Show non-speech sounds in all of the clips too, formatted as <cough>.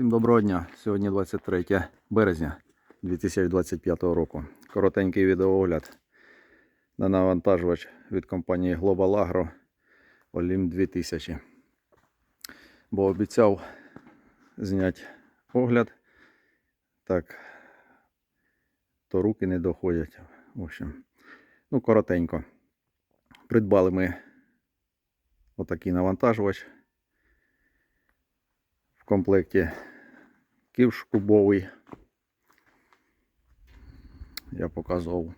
Всім доброго дня. Сьогодні 23 березня 2025 року. Коротенький відеоогляд на навантажувач від компанії Global Agro Olim 2000. Бо обіцяв зняти огляд. Так, то руки не доходять. В общем, ну, коротенько. Придбали ми отакий навантажувач. В комплекті ківш кубовий. Я показував.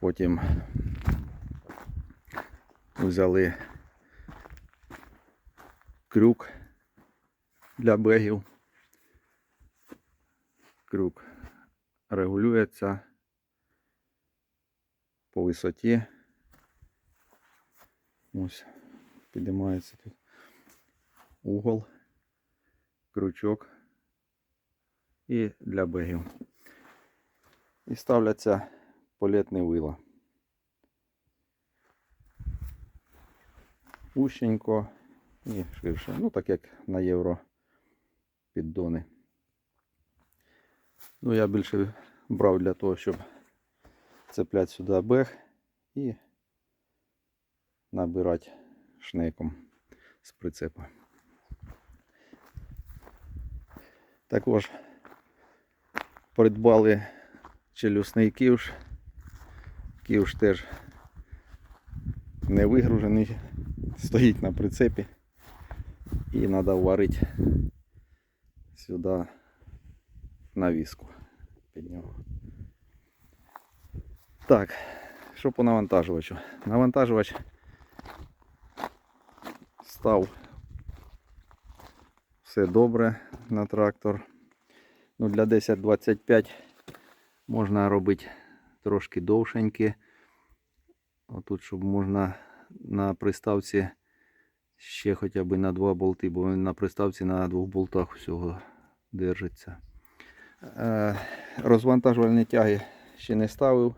Потім взяли крюк для бегів. Крюк регулюється по висоті. Ось, підіймається тут угол, крючок і для бегів. І ставляться полетні вила. Ущенько і ширше. Ну, так як на євро піддони. Ну, я більше брав для того, щоб цепляти сюди бег і набирати шнеком з прицепа. Також придбали челюсний ківш. Ківш теж не вигружений, стоїть на прицепі і треба варити сюди навіску під нього. Так, що по навантажувачу? Навантажувач став все добре на трактор. Ну, для 10-25 можна робити трошки довшенькі. Отут, щоб можна на приставці ще хоча б на два болти, бо він на приставці на двох болтах всього держиться. Е, розвантажувальні тяги ще не ставив.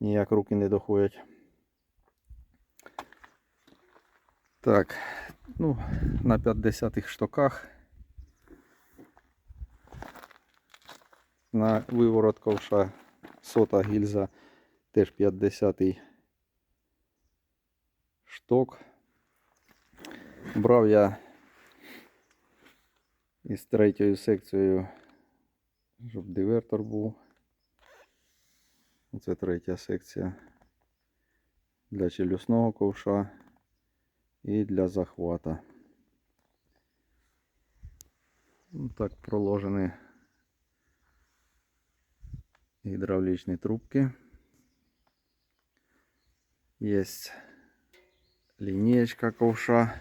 Ніяк руки не доходять. Так, ну, на 50-х штоках. На виворот ковша сота гільза теж 50-й шток. Брав я із третьою секцією, щоб дивертор був. Це третя секція для челюсного ковша і для захвата. Ну, Так проложені гідравлічні трубки. Є лінієчка ковша.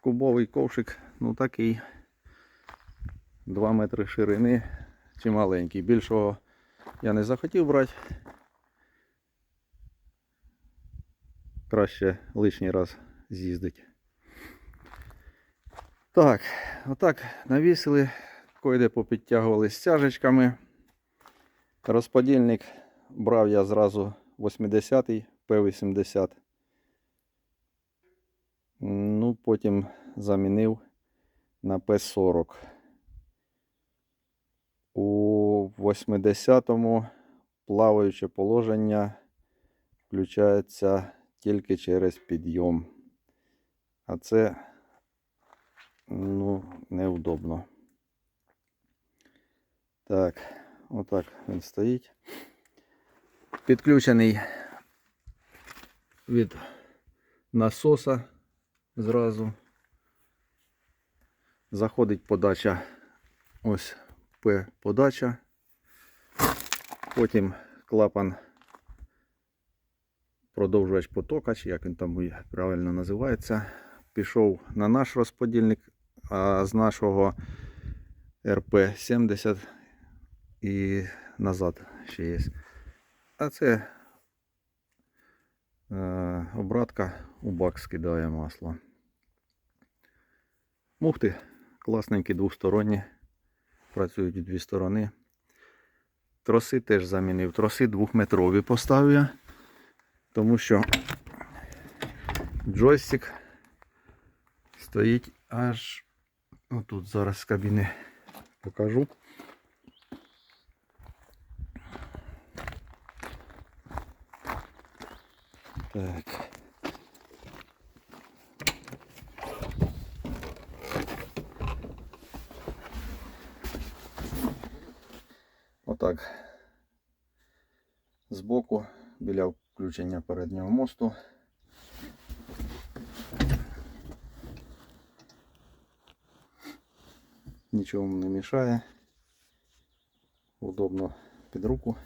Кубовий ковшик, ну такий 2 метри ширини Чи маленький. Більшого я не захотів брати. Краще лишній раз з'їздить. Так, отак навісили, койде попідтягували стяжечками. Розподільник брав я зразу 80-й П-80. Ну, потім замінив на П-40. У 80-му плаваюче положення включається тільки через підйом. А це ну, неудобно. Так, отак він стоїть. Підключений від насоса зразу. Заходить подача ось Подача. Потім клапан продовжувач потока, чи як він там правильно називається. Пішов на наш розподільник, а з нашого РП-70 і назад ще є. А це е, обратка у бак скидає масло. Муфти класненькі двосторонні. Працюють дві сторони. Троси теж замінив. Троси двохметрові поставив я. Тому що джойстик стоїть аж отут зараз кабіни покажу. Так. Отак. Збоку, біля включення переднього мосту. Нічого не мішає. Удобно під руку.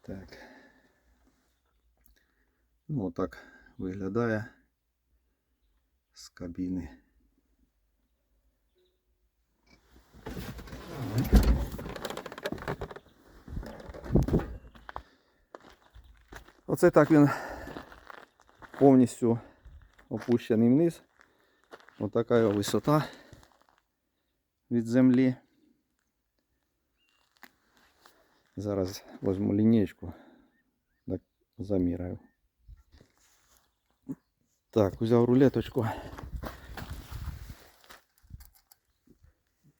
Так. Ну, отак виглядає з кабіни. Оце так він повністю опущений вниз. Отака його висота від землі. Зараз возьму лінійку, так заміряю. Так, взяв рулеточку.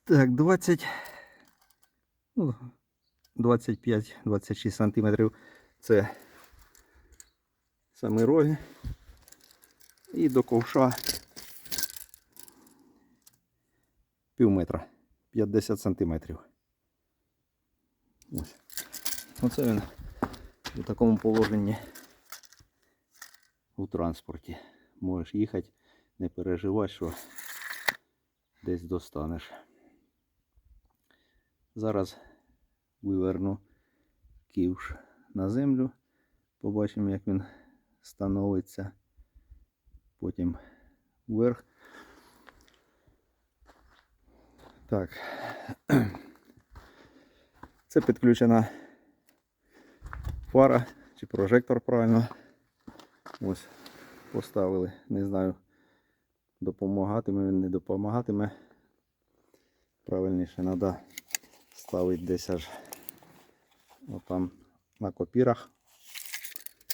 Так, 20, ну, 25-26 сантиметрів це самі роги. І до ковша пів метра, 50 сантиметрів. Ось. Оце він у такому положенні у транспорті. Можеш їхати, не переживай, що десь достанеш. Зараз виверну ківш на землю. Побачимо, як він становиться. Потім вверх. Так. <clears throat> Це підключена фара чи прожектор правильно. Ось поставили. Не знаю, допомагатиме він, не допомагатиме. Правильніше треба ставити десь аж отам на копірах,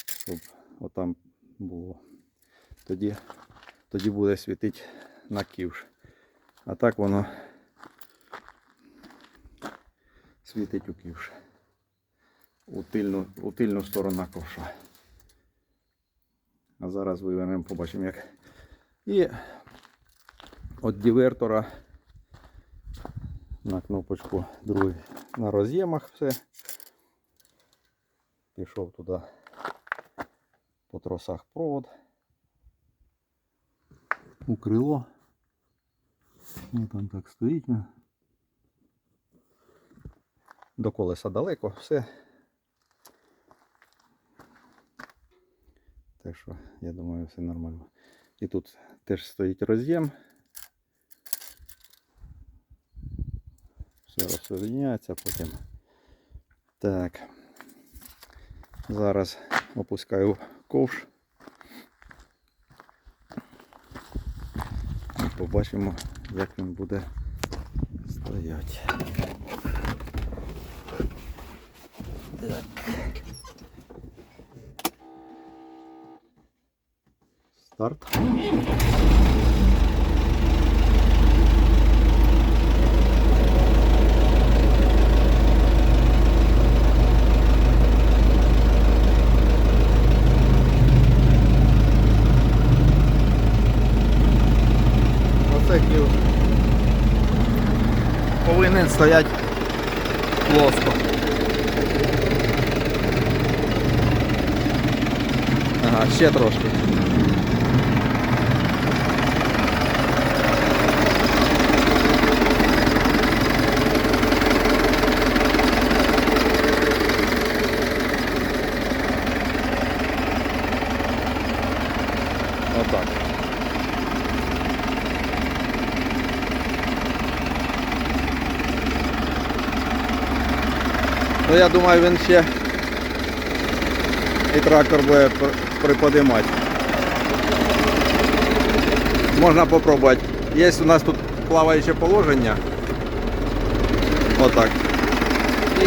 щоб отам було. Тоді, тоді буде світити на ківш. А так воно світить у ківш. У тильну, у тильну сторону ковша. А зараз вивернемо, побачимо як. І від дивертора на кнопочку другий на роз'ємах все. Пішов туди по тросах провод. У крило. Ну там так стоїть. ну. До колеса далеко, все. Так що, я думаю, все нормально. І тут теж стоїть роз'єм. Все розсоединяється потім. Так. Зараз опускаю ковш. Побачимо, як він буде стояти. Так. Старт. Оце клюв. Стояти плоско. Ага, ще трошки. Отак. Ну я думаю він ще і трактор буде пр- приподимати. Можна спробувати. Є у нас тут плаваюче положення. Отак. І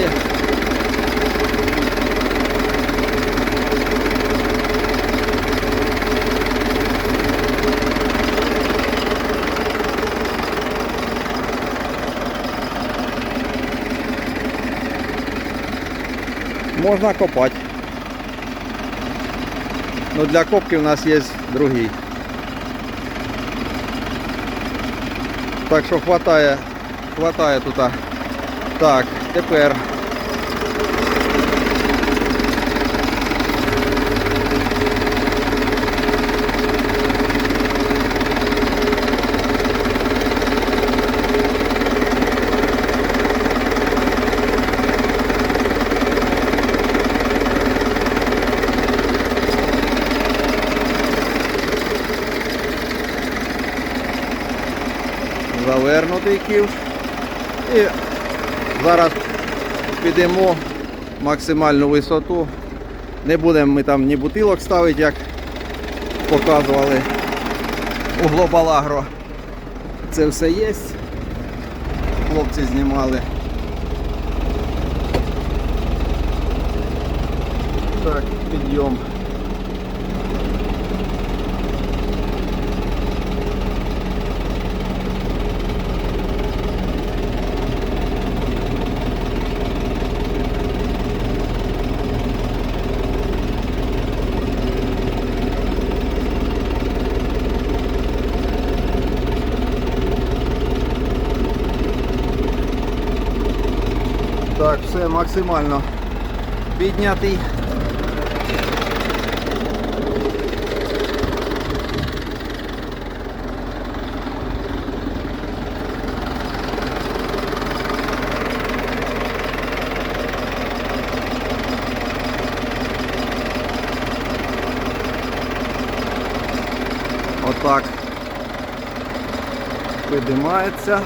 Можна копати. Ну для копки у нас є другий. Так що хватає, хватає тут. Так, тепер. Завернутий ківш. І зараз підемо максимальну висоту. Не будемо ми там ні бутилок ставити, як показували у Глобалагро. Це все є. Хлопці знімали. Так, підйом. Так, максимально піднятий. Отак підіймається.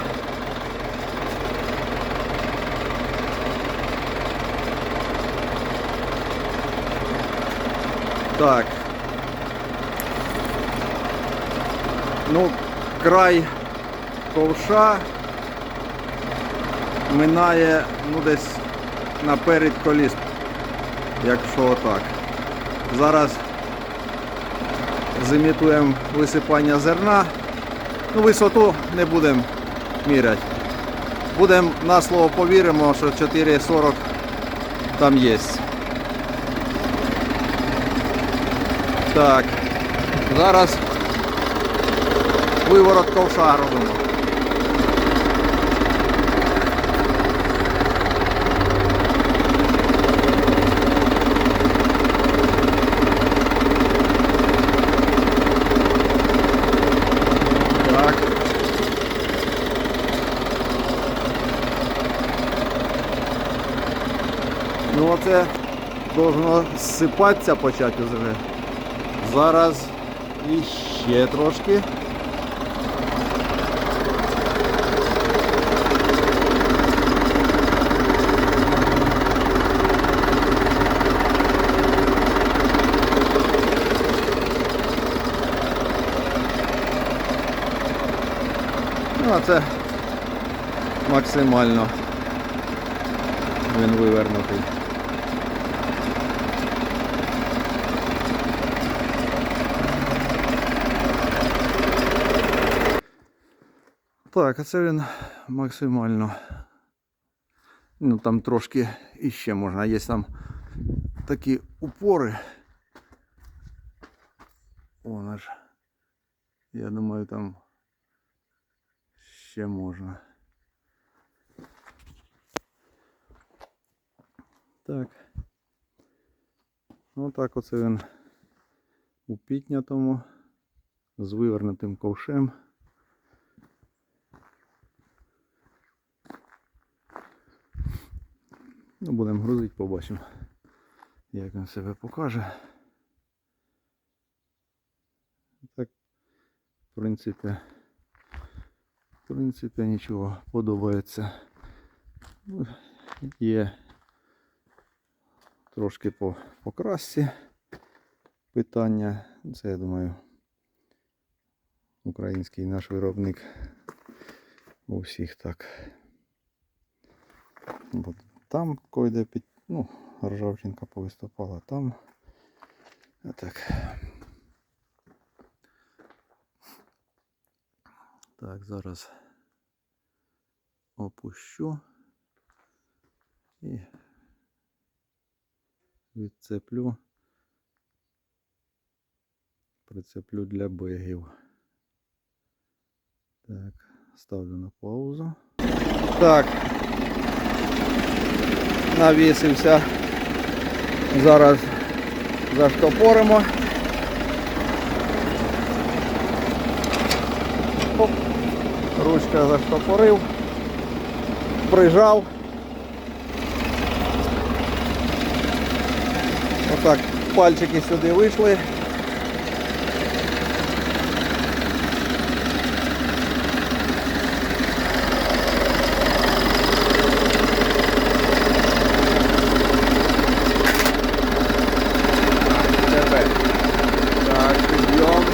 Так. Ну, край ковша минає ну, десь наперед коліс, якщо отак. Зараз зимітуємо висипання зерна. Ну, висоту не будемо міряти. Будемо на слово повіримо, що 4,40 там є. Так. Зараз виворот ковша робимо. Ну оце должно зсипатися почати вже. Зараз іще трошки. Ну, а це максимально він вивернутий. Так, а це він максимально. Ну там трошки іще можна. Є там такі упори. Вона ж. Я думаю, там ще можна. Так. Ну так оце він у піднятому з вивернутим ковшем. Ну, будемо грузити, побачимо, як він себе покаже. Так, в принципі, в принципі, нічого подобається. Ну, Є трошки по, по красці питання. Це, я думаю, український наш виробник у всіх так. От Там койде під, ну, ржавчинка повиступала, там. Так. Так, зараз опущу і відцеплю. Прицеплю для бегів. Так, ставлю на паузу. Так. Навісився. Зараз заштопоримо. Оп. Ручка заштопорив. Прижав. Отак пальчики сюди вийшли. Тебе. Так, підйом.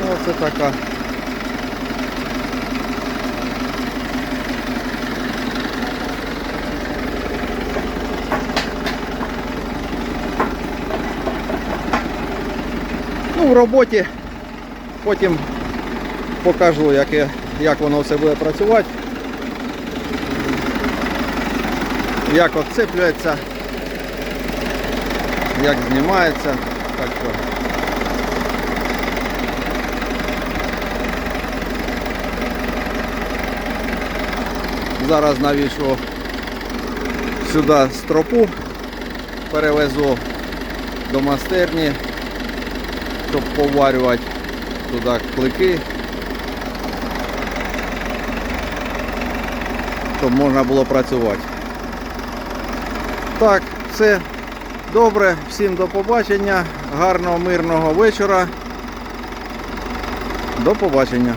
Ну, Оце така. Ну, в роботі потім покажу, як, я- як воно все буде працювати. Як отцеплюється, як знімається. Так що. Зараз навішу сюди стропу, перевезу до майстерні, щоб поварювати туди клики, щоб можна було працювати. Так, все добре, всім до побачення, гарного мирного вечора. До побачення.